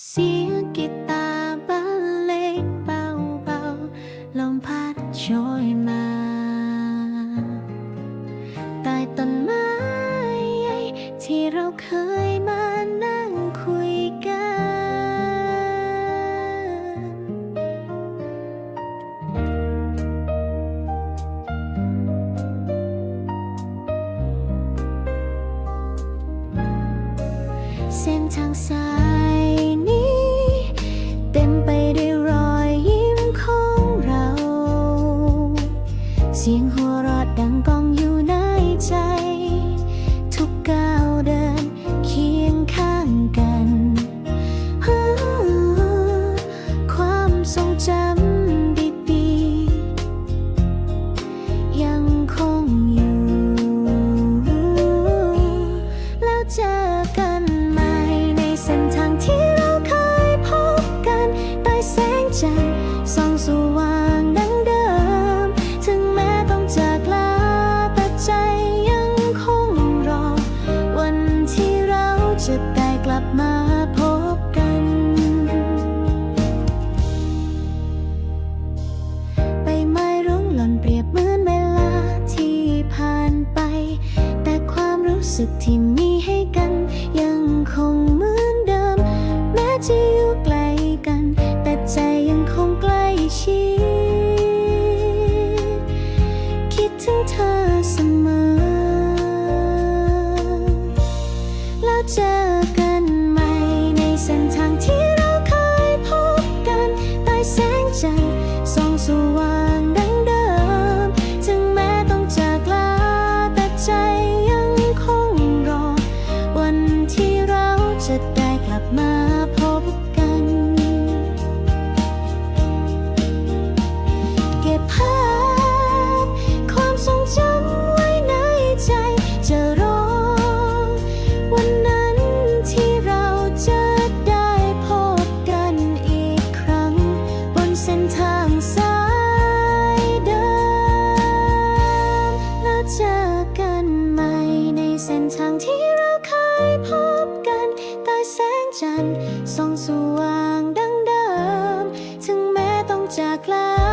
เสียงกีตาร์บรรเลงเบาๆ ลมพัดโชยมาใต้ต้นไม้ที่เราเคยมานั่งคุยกัน เส้นทางสาย สียงหัวเราะดังก้องอยู่ในใจ ทุกก้าวเดินเคียงข้างกัน ความทรงจำดีๆยังคงอยู่ แล้วเจอกันใหม่ในเส้นทางที่เราเคยพบกันใต้แสงจันทร์ส่องสว่าง กลับมาพบกัน ใบไม้ร่วงหล่นเปรียบเหมือนเวลาที่ผ่านไป แต่ความรู้สึกที่ เส้นทางสายเดิมแล้เจอกันใหมในเส้นทางที่เราเคยพบกันใต้แสงจันทร์ส่องสว่างดังเดิม ถึงแม้ต้องจากลา